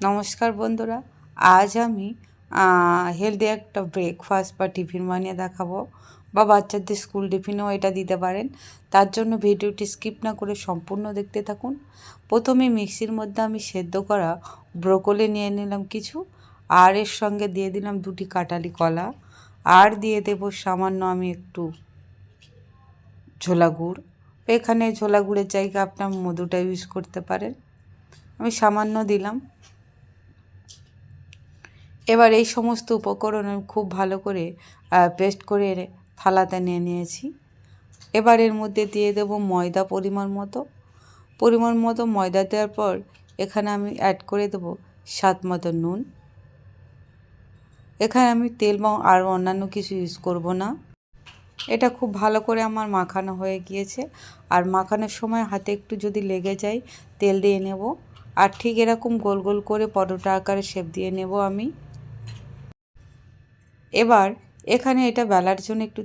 নমস্কার বন্ধুরা, আজ আমি হেলদি একটা ব্রেকফাস্ট বা টিফিন বানিয়ে দেখাবো, বা বাচ্চাদের স্কুল টিফিনেও এটা দিতে পারেন। তার জন্য ভিডিওটি স্কিপ না করে সম্পূর্ণ দেখতে থাকুন। প্রথমে মিক্সির মধ্যে আমি সেদ্ধ করা ব্রোকলি নিয়ে নিলাম কিছু, আর এর সঙ্গে দিয়ে দিলাম দুটি কাটালি কলা, আর দিয়ে দেব সামান্য আমি একটু ঝোলা গুড়। এখানে ঝোলা গুড়ের জায়গায় আপনার মধুটা ইউজ করতে পারেন। আমি সামান্য দিলাম। এবার এই সমস্ত উপকরণ আমি খুব ভালো করে পেস্ট করে থালাতে নিয়ে নিয়েছি। এবার এর মধ্যে দিয়ে দেব ময়দা পরিমাণ মতো। পরিমাণ মতো ময়দা দেওয়ার পর এখানে আমি অ্যাড করে দেব স্বাদ মতো নুন। এখানে আমি তেল বা আর অন্যান্য কিছু ইউজ করব না। এটা খুব ভালো করে আমার মাখানো হয়ে গিয়েছে। আর মাখানোর সময় হাতে একটু যদি লেগে যায়, তেল দিয়ে নেব। আর ঠিক এরকম গোল গোল করে পরোটা আকারে শেপ দিয়ে নেব আমি। এবার এখানে এটা বেলার জন্য একটু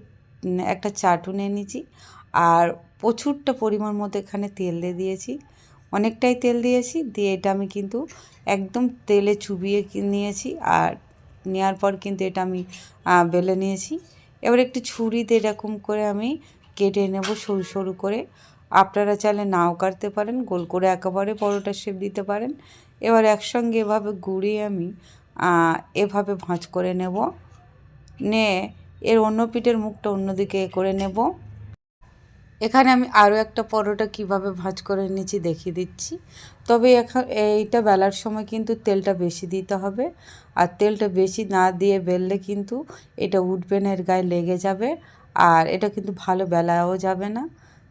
একটা চাটু নিয়ে নিয়েছি। আর প্রচুরটা পরিমাণ মতো এখানে তেল দিয়ে দিয়েছি। অনেকটাই তেল দিয়েছি, দিয়ে এটা আমি কিন্তু একদম তেলে চুবিয়ে নিয়েছি। আর নেওয়ার পর কিন্তু এটা আমি বেলে নিয়েছি। এবার একটু ছুরিতে এরকম করে আমি কেটে নেব সরু সরু করে। আপনারা চাইলে নাও কাটতে পারেন, গোল করে একেবারে পরোটা শেপ দিতে পারেন। এবার একসঙ্গে এভাবে গুঁড়িয়ে আমি এভাবে ভাঁজ করে নেব। নিয়ে এর অন্য পিঠের মুখটা অন্যদিকে করে নেব। এখানে আমি আরও একটা পরোটা কীভাবে ভাঁজ করে নিয়েছি দেখিয়ে দিচ্ছি। তবে এখন এইটা বেলার সময় কিন্তু তেলটা বেশি দিতে হবে। আর তেলটা বেশি না দিয়ে বেললে কিন্তু এটা উঠবে না এর গায়ে লেগে যাবে। আর এটা কিন্তু ভালো বেলাও যাবে না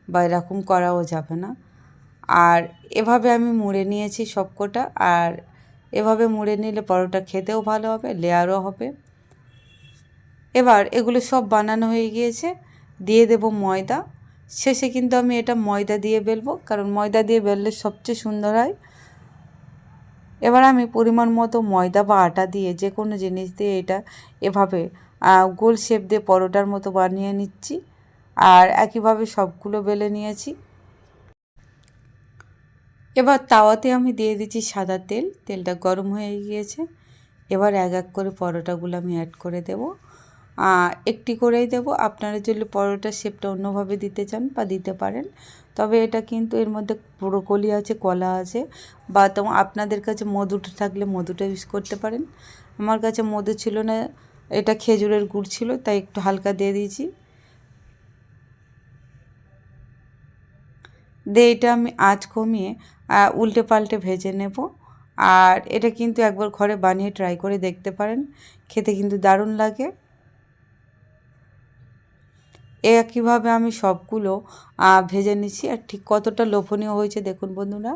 বা এরকম করাও যাবে না। আর এভাবে আমি মুড়ে নিয়েছি সবকটা। আর এভাবে মুড়ে নিলে পরোটা খেতেও ভালো হবে, লেয়ারও হবে। এবার এগুলো সব বানানো হয়ে গিয়েছে। দিয়ে দেব ময়দা। শেষে কিন্তু আমি এটা ময়দা দিয়ে বেলবো, কারণ ময়দা দিয়ে বেললে সবচেয়ে সুন্দর হয়। এবার আমি পরিমাণ মতো ময়দা বা আটা দিয়ে যে কোনো জিনিস দিয়ে এটা এভাবে গোল শেপ দিয়ে পরোটার মতো বানিয়ে নিচ্ছি। আর একইভাবে সবগুলো বেলে নিয়েছি। এবার তাওয়াতে আমি দিয়ে দিচ্ছি সাদা তেল। তেলটা গরম হয়ে গিয়েছে। এবার এক এক করে পরোটাগুলো আমি অ্যাড করে দেবো। একটি করেই দেব। আপনারা যদি পরোটার শেপটা অন্যভাবে দিতে চান বা দিতে পারেন। তবে এটা কিন্তু এর মধ্যে ব্রোকলি আছে, কলা আছে বা তোমার আপনাদের কাছে মধুটা থাকলে মধুটা ইউজ করতে পারেন। আমার কাছে মধু ছিল না, এটা খেজুরের গুড় ছিল, তাই একটু হালকা দিয়ে দিয়েছি। দিয়ে এটা আমি আঁচ কমিয়ে উল্টে পাল্টে ভেজে নেব। আর এটা কিন্তু একবার ঘরে বানিয়ে ট্রাই করে দেখতে পারেন। খেতে কিন্তু দারুণ লাগে। একইভাবে আমি সবগুলো ভেজে নিচ্ছি। আর ঠিক কতটা লোভনীয় হয়েছে দেখুন বন্ধুরা,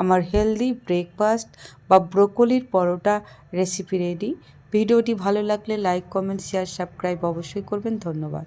আমার হেলদি ব্রেকফাস্ট বা ব্রোকলির পরোটা রেসিপি রেডি ভিডিওটি ভালো লাগলে লাইক কমেন্ট শেয়ার সাবস্ক্রাইব অবশ্যই করবেন। ধন্যবাদ।